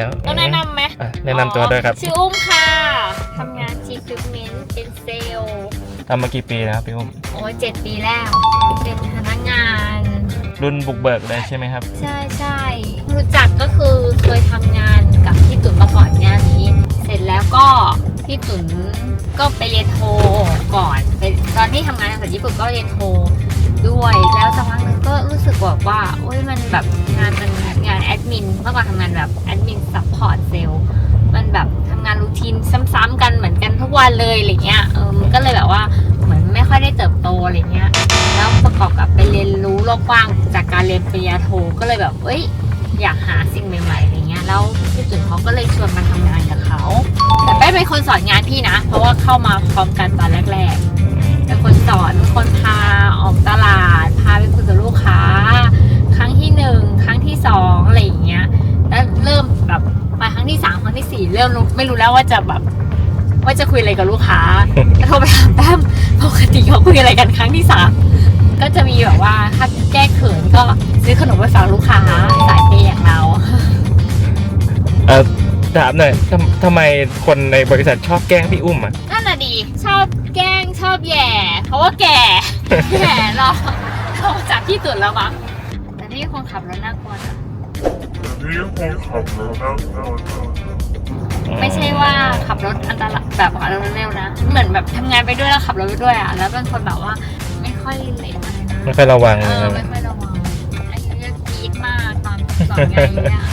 แล้วต้องแนะนำไหมอะแนะนำตัวด้วยครับ ชื่ออุ้มค่ะทำงานจีฟิเมนต์เป็นเซลล์ ทำมากี่ปีแล้วครับพี่อุ้ม โอ้ยเจ็ดปีแล้ว เป็นพนักงาน รุ่นบุกเบิกเลยใช่ไหมครับ ใช่ใช่รู้จักก็คือเคยทำงานกับพี่ตุ๋นมาก่อนหน้านี้ เสร็จแล้วก็พี่ตุ๋นก็ไปเรียนโทก่อนเป็นตอนที่ทำงานในประเทศญี่ปุ่นก็เรียนโทด้วย แล้วสักพักหนึงก็รู้สึกแบบว่าโอ้ยมันแบบงานมันงานแอดมิน เมื่อก่อนทำงานแบบแอดมินซัพพอร์ตเซลล์มันแบบทำงานรูทีนซ้ำๆกันเหมือนกันทุกวันเลยอะไรเงี้ยเออมันก็เลยแบบว่าเหมือนไม่ค่อยได้เติบโตอะไรเงี้ย แล้วประกอบกับไปเรียนรู้โลกกว้างจากการเรียนปริญญาโทก็เลยแบบเอ้ยอยากหาสิ่งใหม่ๆอะไรเงี้ยแล้วพี่จุนเขาก็เลยชวนมาทำงานกับเขา แต่แป้เป็นคนสอนงานพี่นะ เพราะว่าเข้ามาพร้อมกันตอนแรกๆเป็นคนสอนเป็นคนพาออกตลาด พาไปคุยกับลูกค้า ครั้งที่หนึ่ง สองอะไรอย่างเงี้ยแล้วเริ่มแบบมาครั้งที่สามครั้งที่สี่เริ่มรู้ไม่รู้แล้วว่าจะแบบว่าจะคุยอะไรกับลูกค้าแล้วโทรไปถามแป้มปกติเขาคุยอะไรกันครั้งที่สามก็จะมีแบบว่าถ้าแก้เขินก็ซื้อขนมไปฝากลูกค้าสายเปย์อย่างเราเออถามหน่อยทำทำไมคนในบริษัทชอบแกล้งพี่อุ้มอะนั่นน่ะดีชอบแกล้งชอบแย่เพราะว่าแก่แก่เราเราจากที่ตุ่นแล้วมั้ง แต่นี่คงขับรถน่ากลัวนะนี่คงขับรถแล้วแล้วแล้วไม่ใช่ว่าขับรถอันตรายแบบเร็วๆนะ เหมือนแบบทำงานไปด้วยแล้วขับรถไปด้วยอะ แล้วเป็นคนแบบว่าไม่ค่อยเลนอะไรนะไม่ค่อยระวังเอนะคอรับไม่ค่อยระวังอันนี้จะกรี๊ดมากตอนสอนงานนี้อะ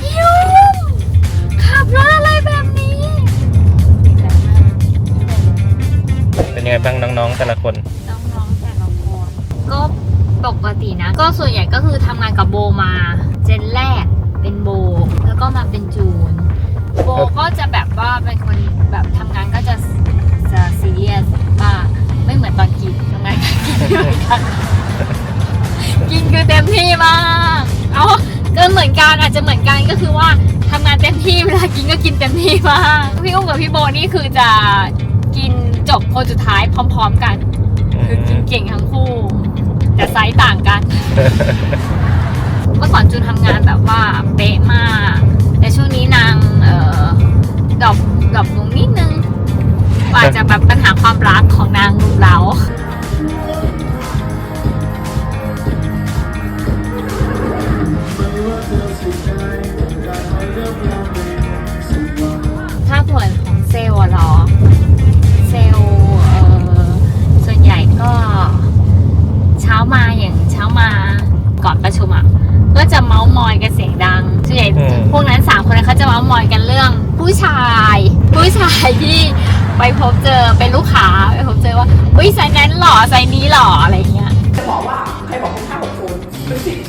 พี่ยุ่มขับรถอะไรแบบนี้ เป็นยังไงบ้างน้องๆแต่ละคน น้องๆแต่ละคนก็ ปกตินะ ก็ส่วนใหญ่ก็คือทำงานกับโบมา เจนแรกเป็นโบ แล้วก็มาเป็นจูน โบก็จะแบบว่าเป็นคนแบบทำงานก็จะจะซีเรียสมากไม่เหมือนตอนกินทำงานกินกันกินคือเต็มที่มากเอาก็เหมือนกันอาจจะเหมือนกันก็คือว่าทำงานเต็มที่เวลากินก็กินเต็มที่มากพี่อุ้มกับพี่โบนี่คือจะกินจบคนสุดท้ายพร้อม ๆ กัน คือกินเก่งทั้งคู่ แต่ไซส์ต่างกัน เมื่อก่อนจูนทำงานแบบว่าเป๊ะมาก แต่ช่วงนี้น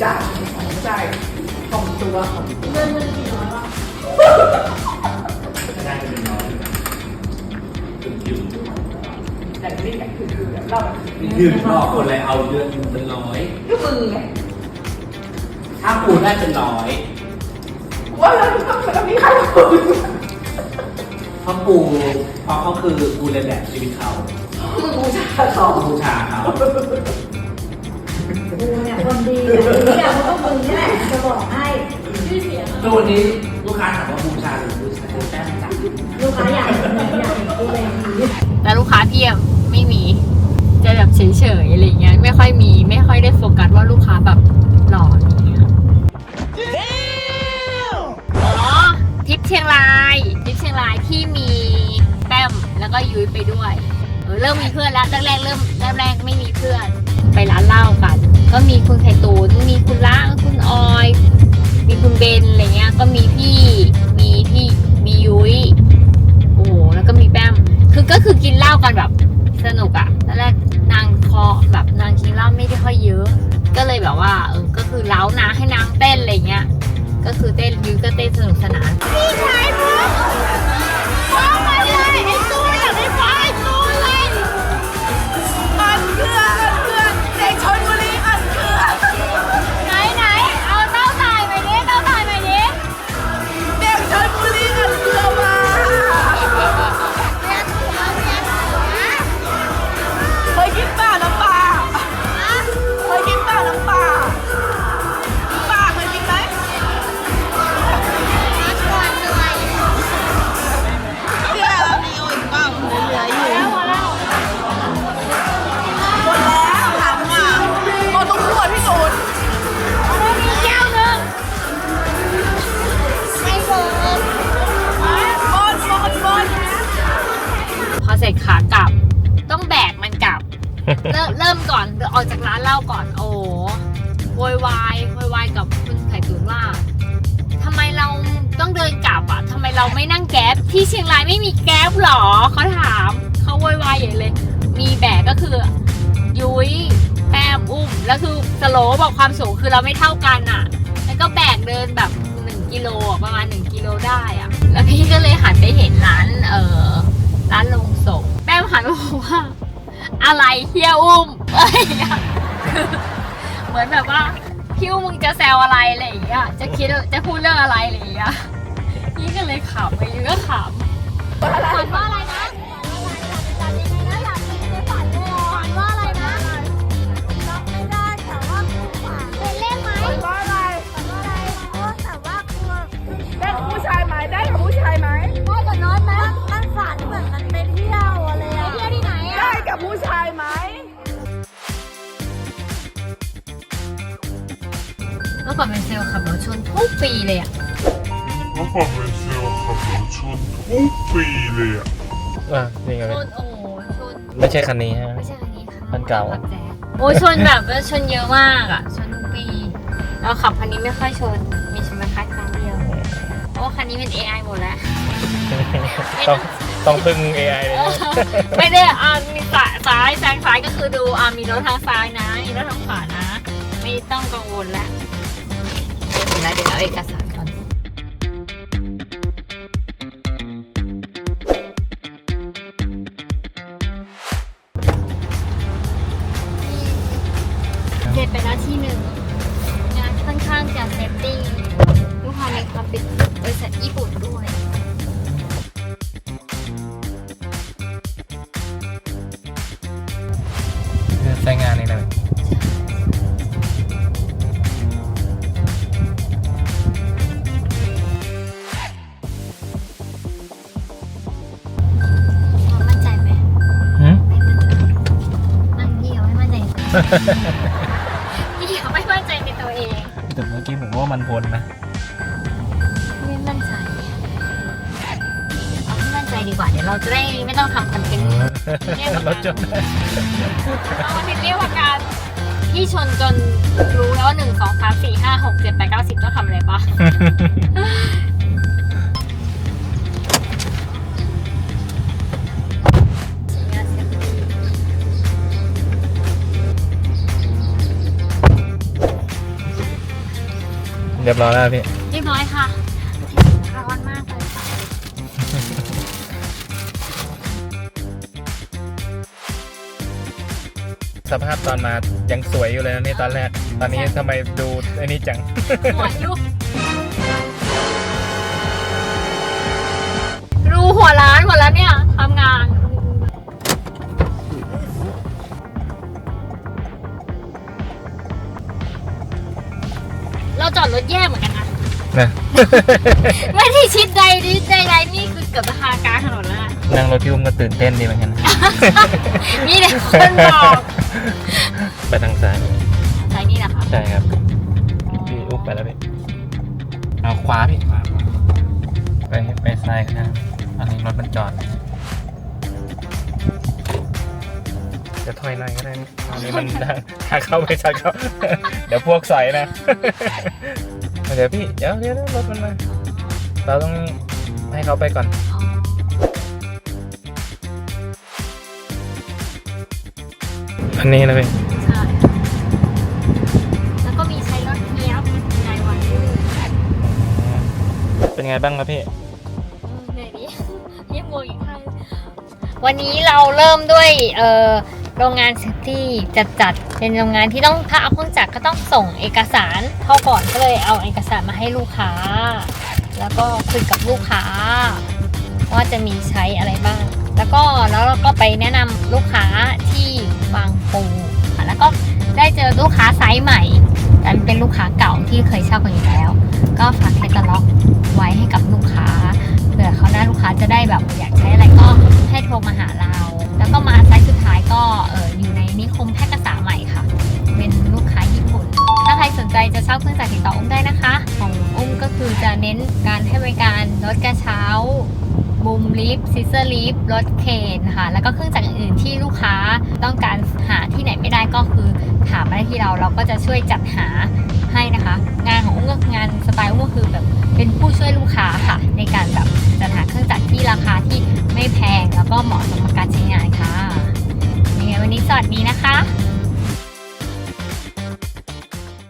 เป็นสิทธิ์จ่ายของใจของตัวเงินเงินกี่ร้อยวะแต่นี่แหละคือคือแบบเรานี่คือรอบคนเลยเอาเดือนเป็นร้อยก็มือไงถ้าปูได้เป็นร้อยว่าเราต้องต้องมีค่าของคุณเพราะปูเพราะเขาคือปูเรียนแบบชีวิตเขามึงบูชาเขาบูชาเขา กูเนี่ยคนดีแต่เนี่ยมันก็มึงนี่แหละจะบอกให้แล้ววันนี้ลูกค้าถามว่าบูชาหรือบูชาแป้งจับลูกค้าอยากเห็นไหนอยากเห็นกูเลยดีแต่ลูกค้าพี่อะไม่มี จะแบบเฉยๆอะไรเงี้ยไม่ค่อยมี ไม่ค่อยได้โฟกัสว่าลูกค้าแบบหล่ออะไรเงี้ยอ๋อทริปเชียงรายทริปเชียงรายที่มีแป้มแล้วก็ยุ้ยไปด้วยเออเริ่มมีเพื่อนแล้วแรกๆเริ่มแรกๆไม่มีเพื่อน ไปร้านเหล้ากัน ก็มีคุณไข่ตูนมีคุณล้างคุณออย มีคุณเบนอะไรเงี้ย ก็มีพี่ มีพี่ มียุ้ย โอ้โห แล้วก็มีแป้ม คือก็คือกินเหล้ากันแบบสนุกอะตอนแรกนางคอแบบนางกินเหล้าไม่ได้ค่อยเยอะ ก็เลยแบบว่าเออ ก็คือเล้านางให้นางเต้นอะไรเงี้ย ก็คือเต้นยุ้ยก็เต้นสนุกสนานพี่ชายผม เริ่มเริ่มก่อนออกจากร้านเหล้าก่อนโอ้โวยวายโวยวายกับคุณไข่ตุ๋นว่าทำไมเราต้องเดินกลับอะทำไมเราไม่นั่งแก๊ปที่เชียงรายไม่มีแก๊ปหรอเขาถามเขาโวยวายใหญ่เลย มีแบกก็คือยุ้ยแป้มอุ้มแล้วคือสโลบอกความสูงคือเราไม่เท่ากันอะ แล้วก็แบกเดินแบบหนึ่งกิโลประมาณหนึ่งกิโลได้อะแล้วพี่ก็เลยหันไปเห็นร้านเออ ร้านลงศพแป้มหันมาบอกว่า อะไรเฮียอุ้มอะไรอย่างเงี้ยคือเหมือนแบบว่าพี่อุ้มมึงจะแซวอะไรอะไรอย่างเงี้ยจะคิดจะพูดเรื่องอะไรอะไรอย่างเงี้ยพี่ก็เลยขำไปยืนก็ขำฝันว่าอะไรนะฝันว่าอะไรนะว่าอะไรได้ มื่อก่อนเป็นเซลล์ขับรถชนทุกปีเลยอะเมื่อก่อนเป็นเซลล์ขับรถชนทุกปีเลยอะอะนี่ไงชพี่นโอ้โหชนไม่ใช่คันนี้ฮะ ไม่ใช่คันนี้ค่ะคันเก่า ขับแจ๊สโอ้ชนแบบว่าชนเยอะมากอะชนทุกปีเราขับคันนี้ไม่ค่อยชน มีชนมาคัดครั้งเดียวเพราะว่าคันนี้เป็น AI หมดแล้ว ต้องต้องพึ่ง AI เลยเอนะอไม่ได้อ่ามีสายซ้ายแซงซ้ายก็คือดูอ่ามีรถทางซ้ายนะ มีรถทางขวานะ ไม่ต้องกังวลแล้ว เดี๋ยวน ไม่มั่นใจเดียวไม่มั่นใจในตัวเองแต่เมื่อกี้ผมว่ามันพ้นนะ ไม่มั่นใจเอาไม่มั่นใจดีกว่าเดี๋ยวเราจะได้ไม่ต้องทำคอนเทนต์รถจนได้เอาคอนเทนต์เรียกว่าการพี่ชนจนรู้แล้วว่าหนึ่งสองสามสี่ห้าหกเจ็ดแปดเก้าสิบต้องทำอะไรปะ รียบร้อยแล้วพี่เรียบร้อยค่ะ ร้อนมากเลยค่ะสภาพตอนมายังสวยอยู่เลยนะนี่ตอนแรก ตอนนี้ทำไมดูไอ้นี่จังหัวยุบรูหัวร้านหมดแล้วเนี่ย จอดรถแย่เหมือนกันนะนะ ไม่ได้ชิดใดดิใดใดๆนี่คือเกือบจะคากลางถนนแล้วนะนั่งรถพี่อุ้มก็ตื่นเต้นดีเหมือนกันนะมีแต่คนบอกไปทางซ้ายใช่นี่แหละค่ะใช่ครับพี่อุ้มไปแล้วพี่เอาขวาพี่ไปไปซ้ายครับอันนี้รถมันจอด จะถอยหน่อยก็ได้นะอันนี้มันทางทางเข้าไปทางเข้า เดี๋ยวพวกสอยนะ เดี๋ยวพี่เดี๋ยวเดี๋ยวเดี๋ยวรถมันมา เราต้องให้เขาไปก่อนอ๋ออันนี้นะพี่ใช่แล้วก็มีใช้รถเนี้ยบในวันด้วยเป็นไงบ้างครับพี่เหนื่อยดิเยี่ยมโมอีกครั้งวันนี้เราเริ่มด้วย เอ่อ โรงงานเซฟตี้จัดจัดเป็นโรงงานที่ต้องถ้าเอาเครื่องจักรก็ต้องส่งเอกสารเข้าก่อนก็เลยเอาเอกสารมาให้ลูกค้า แล้วก็คุยกับลูกค้า ว่าจะมีใช้อะไรบ้าง แล้วก็แล้วเราก็ไปแนะนำลูกค้าที่บางปูค่ะแล้วก็ได้เจอลูกค้าไซส์ใหม่แต่เป็นลูกค้าเก่าที่เคยเช่ากันอยู่แล้ว ก็ฝากแคตตาล็อกไว้ใถเคนค่ะแล้วก็เครื่องจักรอื่นๆที่ลูกค้าต้องการหาที่ไหนไม่ได้ก็คือถามมาที่เราเราก็จะช่วยจัดหาให้นะคะ งานของอุ้มก็งานสไตล์อุ้มก็คือแบบเป็นผู้ช่วยลูกค้าค่ะ ในการแบบจัดหาเครื่องจักรที่ราคาที่ไม่แพงแล้วก็เหมาะสำหรับการใช้งานค่ะยังไงวันนี้สวัสดีนะคะ